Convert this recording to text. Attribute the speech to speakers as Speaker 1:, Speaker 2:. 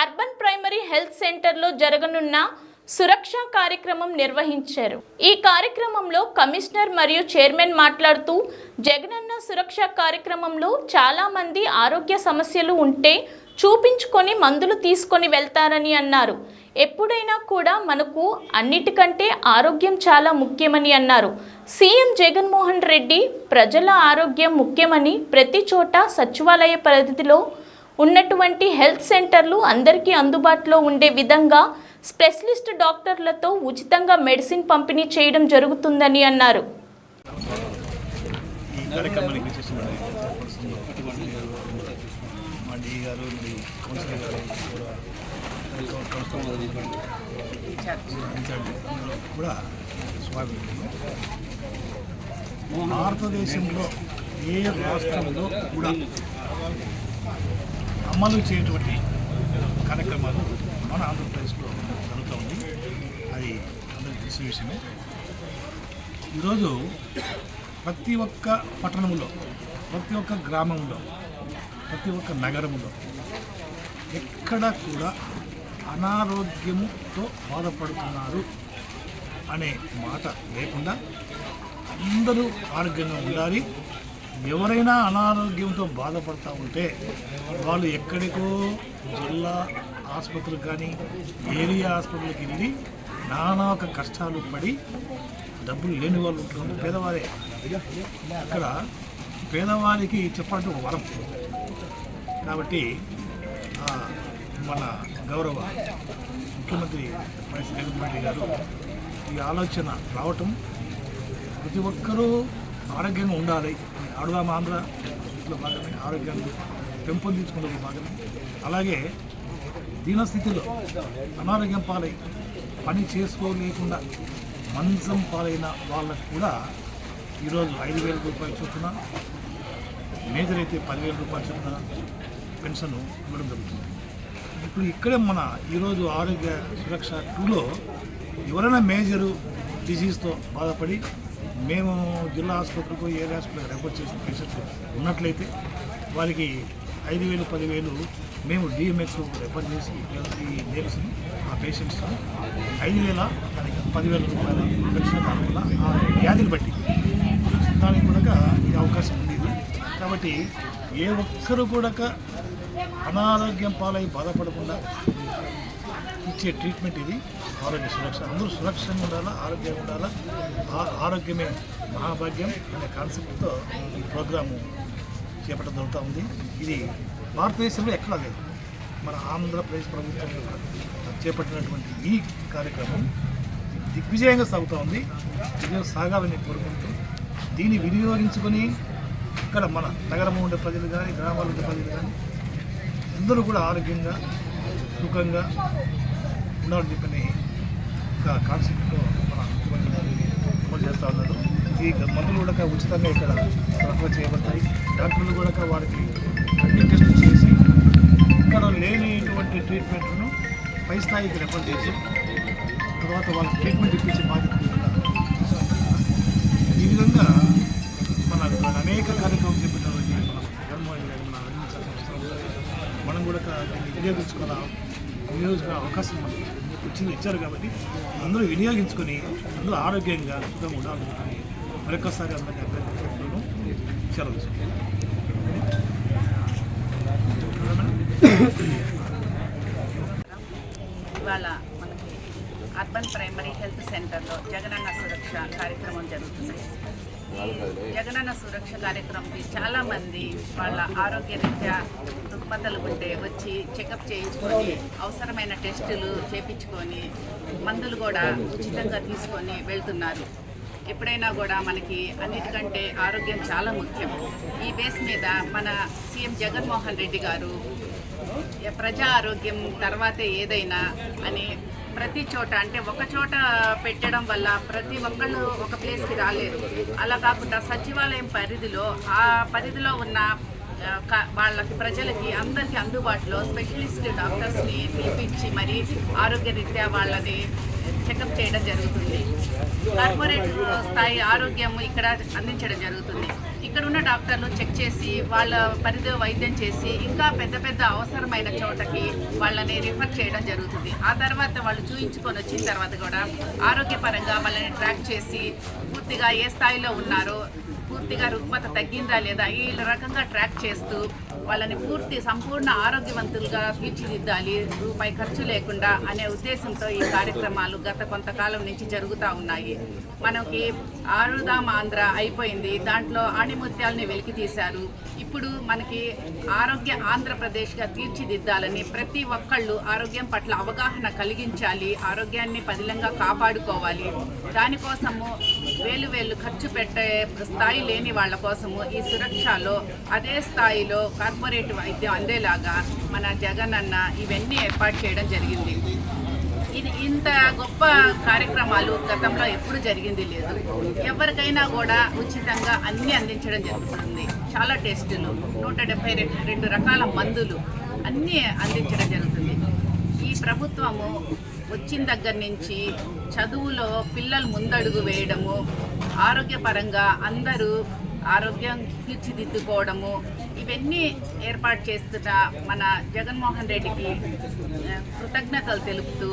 Speaker 1: Urban primary health సెంటర్లో జరగనున్న సురక్ష కార్యక్రమం నిర్వహించారు. ఈ కార్యక్రమంలో కమిషనర్ మరియు చైర్మన్ మాట్లాడుతూ జగనన్న సురక్ష కార్యక్రమంలో చాలామంది ఆరోగ్య సమస్యలు ఉంటే చూపించుకొని మందులు తీసుకొని వెళ్తారని అన్నారు. ఎప్పుడైనా కూడా మనకు అన్నిటికంటే ఆరోగ్యం చాలా ముఖ్యమని అన్నారు. సీఎం జగన్మోహన్ రెడ్డి ప్రజల ఆరోగ్యం ముఖ్యమని ప్రతి చోట సచివాలయ పరిధిలో ఉన్నటువంటి హెల్త్ సెంటర్లు అందరికీ అందుబాటులో ఉండే విధంగా స్పెషలిస్ట్ డాక్టర్లతో ఉచితంగా మెడిసిన్ పంపిణీ చేయడం జరుగుతుందని అన్నారు
Speaker 2: భారతదేశంలో ఏ రాష్ట్రంలో కూడా అమలు చేయటువంటి కార్యక్రమాలు మన ఆంధ్రప్రదేశ్లో జరుగుతూ ఉంది. అది అందరికీ తెలిసిన విషయమే. ఈరోజు ప్రతి ఒక్క పట్టణంలో ప్రతి ఒక్క గ్రామంలో ప్రతి ఒక్క నగరంలో ఎక్కడ కూడా అనారోగ్యముతో బాధపడుతున్నారు అనే మాట లేకుండా అందరూ ఆరోగ్యంగా ఉండాలి. ఎవరైనా అనారోగ్యంతో బాధపడతా ఉంటే వాళ్ళు ఎక్కడికో జిల్లా ఆసుపత్రులకు కానీ ఏరియా ఆసుపత్రులకు వెళ్ళి నానా ఒక కష్టాలు పడి డబ్బులు లేని వాళ్ళు ఉంటున్నారు. పేదవారే. అక్కడ పేదవారికి చెప్పాలంటే ఒక వరం. కాబట్టి మన గౌరవ ముఖ్యమంత్రి వైఎస్ జగన్మోహన్ రెడ్డి గారు ఈ ఆలోచన రావటం ప్రతి ఒక్కరూ ఆరోగ్యంగా ఉండాలి. ఆడుదాం ఆంధ్రలో భాగమే ఆరోగ్యాన్ని పెంపొందించుకునే భాగమే. అలాగే దీనస్థితిలో అనారోగ్యం పాలై పని చేసుకోలేకుండా మంచం పాలైన వాళ్ళకు కూడా ఈరోజు ఐదు వేల రూపాయలు చొప్పున మేజర్ అయితే పదివేల రూపాయలు చొప్పున పెన్షన్ ఇవ్వడం జరుగుతుంది. ఇప్పుడు ఇక్కడే మన ఈరోజు ఆరోగ్య సురక్ష టూలో ఎవరైనా మేజరు డిసీజ్తో బాధపడి మేము జిల్లా ఆసుపత్రికి ఏరియా హాస్పిటల్ రెఫర్ చేసిన పేషెంట్ ఉన్నట్లయితే వారికి ఐదు వేలు పదివేలు మేము డిఎంహెచ్ రెఫర్ చేసి ఈ నేర్స్ని ఆ పేషెంట్స్ ఐదు వేల దానికి పదివేల రూపాయల పెన్షన్ కాలంలో ఆ వ్యాధిని బట్టి. దానికి కూడా ఈ అవకాశం ఉంది కాబట్టి ఏ ఒక్కరు కూడా అనారోగ్యం పాలై బాధపడకుండా ఇచ్చే ట్రీట్మెంట్ ఇది. ఆరోగ్య సురక్ష. అందరూ సురక్షంగా ఉండాలా? ఆరోగ్యంగా ఉండాలా? ఆరోగ్యమే మహాభాగ్యం అనే కాన్సెప్ట్తో ఈ ప్రోగ్రాము చేపట్టడం జరుగుతూ ఉంది. ఇది భారతదేశంలో ఎక్కడా లేదు. మన ఆంధ్రప్రదేశ్ ప్రభుత్వం చేపట్టినటువంటి ఈ కార్యక్రమం దిగ్విజయంగా సాగుతూ ఉంది. విజయం సాగాలని కోరుకుంటూ దీన్ని వినియోగించుకొని ఇక్కడ మన నగరంలో ఉండే ప్రజలు కానీ గ్రామాల్లో ఉండే ప్రజలు కానీ అందరూ కూడా ఆరోగ్యంగా సుఖంగా ఉండాలని చెప్పని ఒక కాన్సెప్ట్తో మన ముఖ్యమంత్రి గారు అమలు చేస్తూ ఉన్నారు. ఈ మందులు కూడా ఉచితంగా ఇక్కడ సరఫరా చేయబడతాయి. డాక్టర్లు కూడా వారికి అన్ని టెస్టులు చేసి ఇక్కడ లేనిటువంటి ట్రీట్మెంట్ను పై స్థాయికి రెఫర్ చేసి తర్వాత వాళ్ళకి ట్రీట్మెంట్ ఇప్పించే బాధ్యత ఈ విధంగా మన అనేక కార్యక్రమం చెప్పినటువంటి మన జగన్మోహన్ గారు మన అన్ని సంవత్సరాలు మనం కూడా దీన్ని వినియోగించుకున్న. వినియోగించుకునే అవకాశం వచ్చింది ఇచ్చారు కాబట్టి అందరూ వినియోగించుకొని అందరూ ఆరోగ్యంగా సుఖంగా ఉండాలనుకుని మరొకసారి అందరినీ అభ్యర్థిస్తున్నాను సెలవు.
Speaker 3: ఇవాళ మనకి అర్బన్ ప్రైమరీ హెల్త్ సెంటర్లో జగనన్న సురక్ష కార్యక్రమం జరుగుతుంది. జగనన్న సురక్ష కార్యక్రమంకి చాలామంది వాళ్ళ ఆరోగ్య రీత్యా రుగ్మతలు ఉంటే వచ్చి చెకప్ చేయించుకొని అవసరమైన టెస్టులు చేపించుకొని మందులు కూడా ఉచితంగా తీసుకొని వెళ్తున్నారు. ఎప్పుడైనా కూడా మనకి అన్నిటికంటే ఆరోగ్యం చాలా ముఖ్యం. ఈ బేస్ మీద మన సీఎం జగన్మోహన్ రెడ్డి గారు ప్రజా ఆరోగ్యం తర్వాతే ఏదైనా అని ప్రతి చోట అంటే ఒక చోట పెట్టడం వల్ల ప్రతి ఒక్కళ్ళు ఒక ప్లేస్కి రాలేరు. అలా కాకుండా సచివాలయం పరిధిలో ఆ పరిధిలో ఉన్న వాళ్ళకి ప్రజలకి అందరికీ అందుబాటులో స్పెషలిస్ట్ డాక్టర్స్ని పిలిపించి మరి ఆరోగ్య రీత్యా వాళ్ళని చెకప్ చేయడం జరుగుతుంది. కార్పొరేట్ స్థాయి ఆరోగ్యం ఇక్కడ అందించడం జరుగుతుంది. ఇక్కడ ఉన్న డాక్టర్లు చెక్ చేసి వాళ్ళ పరిధి వైద్యం చేసి ఇంకా పెద్ద పెద్ద అవసరమైన చోటకి వాళ్ళని రిఫర్ చేయడం జరుగుతుంది. ఆ తర్వాత వాళ్ళు చూయించుకొని వచ్చిన తర్వాత కూడా ఆరోగ్యపరంగా వాళ్ళని ట్రాక్ చేసి పూర్తిగా ఏ స్థాయిలో ఉన్నారో పూర్తిగా రుగ్మత తగ్గిందా లేదా ఈ రకంగా ట్రాక్ చేస్తూ వాళ్ళని పూర్తి సంపూర్ణ ఆరోగ్యవంతులుగా తీర్చిదిద్దాలి రూపాయి ఖర్చు లేకుండా అనే ఉద్దేశంతో ఈ కార్యక్రమాలు గత కొంతకాలం నుంచి జరుగుతూ ఉన్నాయి. మనకి ఆరుదాం ఆంధ్ర అయిపోయింది. దాంట్లో ఆణిముత్యాలని వెలికి తీశారు. ఇప్పుడు మనకి ఆరోగ్య ఆంధ్రప్రదేశ్గా తీర్చిదిద్దాలని ప్రతి ఒక్కళ్ళు ఆరోగ్యం పట్ల అవగాహన కలిగించాలి ఆరోగ్యాన్ని పదిలంగా కాపాడుకోవాలి. దానికోసము వేలు వేలు ఖర్చు పెట్టే స్థాయి లేని వాళ్ళ కోసము ఈ సురక్షలో అదే స్థాయిలో కార్పొరేట్ వైద్యం అందేలాగా మన జగన్ అన్న ఇవన్నీ ఏర్పాటు చేయడం జరిగింది. ఇది ఇంత గొప్ప కార్యక్రమాలు గతంలో ఎప్పుడు జరిగింది లేదు. ఎవరికైనా కూడా ఉచితంగా అన్నీ అందించడం జరుగుతుంది. చాలా టెస్టులు నూట డెబ్బై రెండు రకాల మందులు అన్నీ అందించడం జరుగుతుంది. ఈ ప్రభుత్వము వచ్చిన దగ్గర నుంచి చదువులో పిల్లలు ముందడుగు వేయడము ఆరోగ్యపరంగా అందరూ ఆరోగ్యం తీర్చిదిద్దుకోవడము ఇవన్నీ ఏర్పాటు చేస్తున్న మన జగన్మోహన్ రెడ్డికి కృతజ్ఞతలు తెలుపుతూ